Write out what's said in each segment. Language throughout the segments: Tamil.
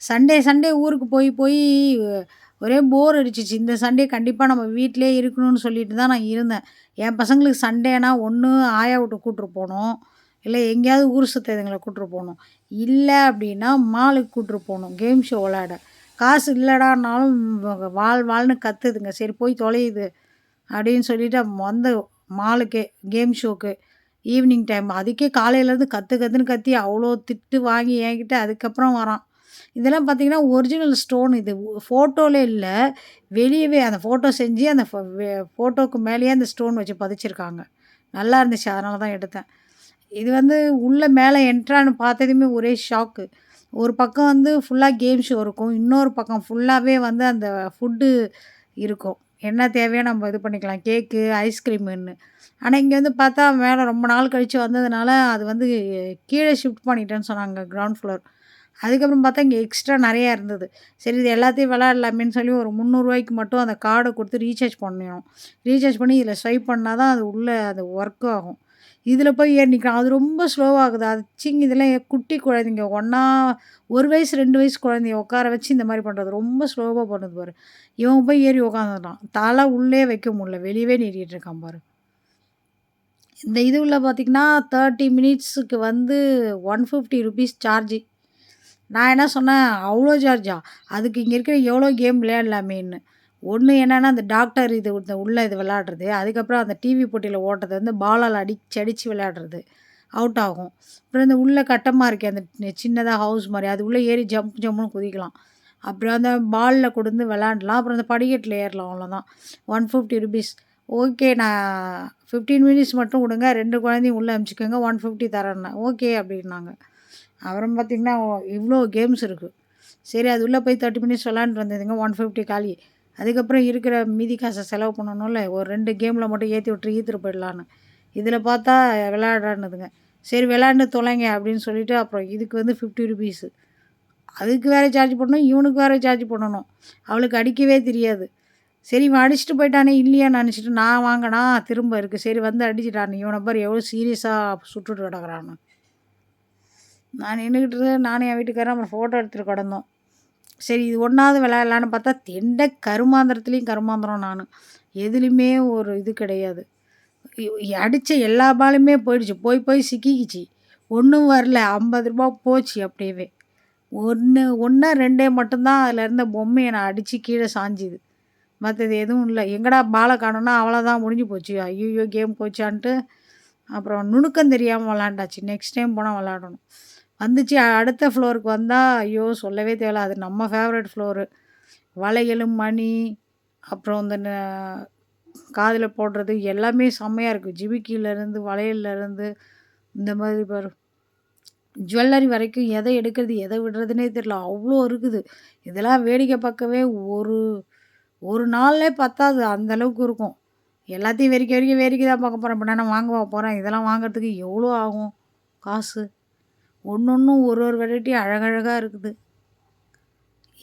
சண்டே சண்டே ஊருக்கு போய் போய் ஒரே போர் அடிச்சிச்சு. இந்த சண்டே கண்டிப்பாக நம்ம வீட்டிலே இருக்கணும்னு சொல்லிட்டு தான் நான் இருந்தேன். என் பசங்களுக்கு சண்டேனா ஒன்று ஆயா வீட்டு கூட்டுரு போகணும் இல்லை எங்கேயாவது ஊர் சுத்த இதுங்களை கூட்டுரு போகணும் இல்லை அப்படின்னா மாலுக்கு கூட்டுரு போகணும் கேம் ஷோ விளாட காசு இல்லைடான்னாலும் வாழ் வாழ்னு கத்துதுங்க. சரி போய் தொலையுது அப்படின்னு சொல்லிட்டு வந்த மாலுக்கே கேம் ஷோக்கு ஈவினிங் டைம் அதுக்கே காலையிலேருந்து கற்று கற்றுன்னு கத்தி அவ்வளோ திட்டு வாங்கி என்கிட்ட அதுக்கப்புறம் வரான். இதெல்லாம் பார்த்திங்கன்னா ஒரிஜினல் ஸ்டோன் இது. ஃபோட்டோவில் இல்லை. வெளியவே அந்த ஃபோட்டோ செஞ்சு அந்த ஃபோட்டோவுக்கு மேலேயே அந்த ஸ்டோன் வச்சு பதிச்சிருக்காங்க. நல்லா இருந்துச்சு. அதனால தான் எடுத்தேன். இது வந்து உள்ளே மேலே என்ட்ரான்னு பார்த்ததுமே ஒரே ஷாக்கு ஒரு பக்கம் வந்து ஃபுல்லாக கேம் ஷோ இருக்கும். இன்னொரு பக்கம் ஃபுல்லாகவே வந்து அந்த ஃபுட்டு இருக்கும். என்ன தேவையோ நம்ம இது பண்ணிக்கலாம். கேக்கு ஐஸ்கிரீமுன்னு ஆனால் இங்கே வந்து பார்த்தா மேலே ரொம்ப நாள் கழித்து வந்ததுனால அது வந்து கீழே ஷிஃப்ட் பண்ணிட்டேன்னு சொன்னாங்க கிரவுண்ட் ஃப்ளோர் அதுக்கப்புறம் பார்த்தா இங்கே எக்ஸ்ட்ரா நிறையா இருந்தது. சரி இது எல்லாத்தையும் விளாட்லாமேன்னு சொல்லி ஒரு முந்நூறுரூவாய்க்கு மட்டும் அந்த கார்டை கொடுத்து ரீசார்ஜ் பண்ணிடணும் ரீசார்ஜ் பண்ணி இதில் ஸ்வைப் பண்ணால் தான் அது உள்ளே அது ஒர்க் ஆகும். இதில் போய் ஏறி நிற்கும் அது ரொம்ப ஸ்லோவாகுது அது சிங் இதெல்லாம் குட்டி குழந்தைங்க. ஒன்றா ஒரு வயசு ரெண்டு வயசு குழந்தைய உட்கார வச்சு இந்த மாதிரி பண்ணுறது ரொம்ப ஸ்லோவாக பண்ணுது பாரு. இவன் போய் ஏறி உட்காந்துட்டான் தலை உள்ளே வைக்க முடியல. வெளியவே நீட்டிகிட்டு இருக்கான் பாரு. இந்த இது உள்ள பார்த்திங்கன்னா தேர்ட்டி மினிட்ஸுக்கு வந்து ஒன் ஃபிஃப்டி ருபீஸ் சார்ஜு நான் என்ன சொன்னேன்? அவ்வளோ சார்ஜா அதுக்கு இங்கே இருக்கிற எவ்வளோ கேம் விளையாடலாமேன்னு. ஒன்று என்னென்னா அந்த டாக்டர் இது இந்த உள்ளே இது விளையாடுறது. அதுக்கப்புறம் அந்த டிவி போட்டியில் ஓட்டுறது வந்து பாலால் அடிச்சு அடித்து விளையாடுறது. அவுட் ஆகும். அப்புறம் இந்த உள்ளே கட்டமாக இருக்கே அந்த சின்னதாக ஹவுஸ் மாதிரி அது உள்ளே ஏறி ஜம்ப் ஜம்முன்னு குதிக்கலாம். அப்புறம் அந்த பாலில் கொடுந்து விளாண்டலாம் அப்புறம் அந்த படிக்கட்டில் ஏறலாம். அவ்வளோதான். ஒன் ஃபிஃப்டி ருபீஸ் ஓகே நான் ஃபிஃப்டீன் மினிட்ஸ் மட்டும் கொடுங்க ரெண்டு குழந்தையும் உள்ளே அனுப்பிச்சிக்கோங்க. ஒன் ஃபிஃப்டி தரேன்னு ஓகே அப்படின்னாங்க. அப்புறம் பார்த்திங்கன்னா இவ்வளோ கேம்ஸ் இருக்குது சரி அது உள்ளே போய் தேர்ட்டி மினிட்ஸ் விளாண்டுட்டு வந்ததுங்க ஒன் ஃபிஃப்டி காலி. அதுக்கப்புறம் இருக்கிற மீதி காசை செலவு பண்ணணும்ல ஒரு ரெண்டு கேமில் மட்டும் ஏற்றி விட்டு ஈத்துட்டு போயிடலான்னு. இதில் பார்த்தா விளையாடுறான்னுதுங்க சரி விளையாண்டு தொலைங்க அப்படின்னு சொல்லிவிட்டு அப்புறம் இதுக்கு வந்து ஃபிஃப்டி ருபீஸு அதுக்கு வேறு சார்ஜ் பண்ணணும் இவனுக்கு வேறு சார்ஜ் பண்ணணும். அவளுக்கு அடிக்கவே தெரியாது. சரி இவன் அடிச்சுட்டு போயிட்டானே இல்லையா நினச்சிட்டு நான் வாங்கினா திரும்ப இருக்குது சரி வந்து அடிச்சிட்டானு இவனை பாரு எவ்வளோ சீரியஸாக சுட்டுட்டு கிடக்குறான்னு நான் நின்றுக்கிட்டு நானும் என் வீட்டுக்காரன் அப்புறம் ஃபோட்டோ எடுத்துகிட்டு கிடந்தோம். சரி இது ஒன்றாவது விளையாடலான்னு பார்த்தா தெண்டை கருமாந்திரத்துலேயும் கருமாந்திரம் நான். எதுலேயுமே ஒரு இது கிடையாது. அடித்த எல்லா பாலுமே போயிடுச்சு. போய் போய் சிக்கிக்கிச்சு. ஒன்றும் வரல. ஐம்பது ரூபா போச்சு அப்படியே ஒன்று ஒன்றா ரெண்டே மட்டும்தான் அதில் இருந்த பொம்மையை நான் அடித்து கீழே சாஞ்சுது. மற்றது எதுவும் இல்லை. எங்கடா பாலை காணோன்னா அவ்வளோதான் முடிஞ்சு போச்சு. ஐயோ கேம் போச்சான்ட்டு அப்புறம் நுணுக்கம் தெரியாமல் விளாண்டாச்சு. நெக்ஸ்ட் டைம் போனால் விளாடணும். வந்துச்சு அடுத்த ஃப்ளோருக்கு வந்தால் ஐயோ சொல்லவே தேவையில்ல. அது நம்ம ஃபேவரட் ஃப்ளோரு வளையலும் மணி அப்புறம் இந்த காதில் போடுறது எல்லாமே செம்மையாக இருக்குது ஜிமிக்கிலேருந்து வளையல்லேருந்து இந்த மாதிரி பாரு. ஜுவல்லரி வரைக்கும் எதை எடுக்கிறது எதை விடுறதுனே தெரில அவ்வளோ இருக்குது. இதெல்லாம் வேடிக்கை பார்க்கவே ஒரு ஒரு நாள்லே பத்தாது. அந்தளவுக்கு இருக்கும். எல்லாத்தையும் வெறிக்க வெறிக்க வேடிக்கை தான் பார்க்க போகிறேன் இப்போ நான் வாங்க போகிறேன் இதெல்லாம் வாங்குறதுக்கு எவ்வளோ ஆகும்? காசு. ஒன்று ஒன்றும் ஒரு ஒரு வெரைட்டி அழகழகாக இருக்குது.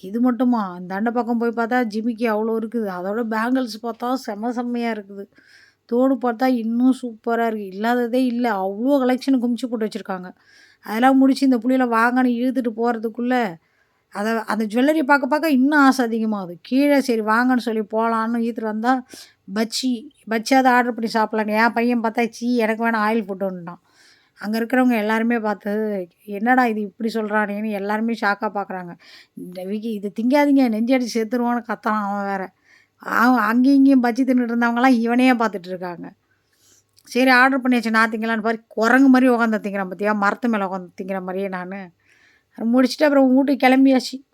இது மட்டுமா? இந்த அண்டை பக்கம் போய் பார்த்தா ஜிமிக்கி அவ்வளோ இருக்குது. அதோட பேங்கிள்ஸ் பார்த்தா செம செம்மையாக இருக்குது. தோடு பார்த்தா இன்னும் சூப்பராக இருக்குது இல்லாததே இல்லை. அவ்வளோ கலெக்ஷன் குமிச்சு போட்டு வச்சுருக்காங்க. அதெல்லாம் முடித்து இந்த புள்ளியில் வாங்கன்னு இழுத்துட்டு போகிறதுக்குள்ளே அதை அந்த ஜுவல்லரி பார்க்க பார்க்க இன்னும் ஆசை அதிகமாகுது. கீழே சரி வாங்கன்னு சொல்லி போகலான்னு ஈத்துட்டு வந்தால் பச்சி பச்சியாவது ஆர்டர் பண்ணி சாப்பிட்லான்னு. என் பையன் பார்த்தா சீ எனக்கு வேணாம் ஆயில் ஃபுட்டுன்ட்டான் அங்கே இருக்கிறவங்க எல்லாருமே பார்த்து என்னடா இது இப்படி சொல்கிறானேன்னு எல்லாருமே ஷாக்காக பார்க்குறாங்க. இந்த விக்கி இது திங்காதீங்க நெஞ்சடி சேர்த்துருவான்னு கத்தான் அவன் வேறு. அவன் அங்கேயும் இங்கேயும் பச்சி தின்னுட்டு இருந்தவங்களாம் இவனையே பார்த்துட்டு இருக்காங்க. சரி ஆர்டர் பண்ணியாச்சு நான் திங்கலான்னு பாரு. குரங்கு மாதிரி உட்காந்து திங்கிறேன் பார்த்தியா மரத்து மேலே உட்காந்து திங்கிற மாதிரியே நான். முடிச்சுட்டு அப்புறம் வீட்டுக்கு கிளம்பியாச்சு.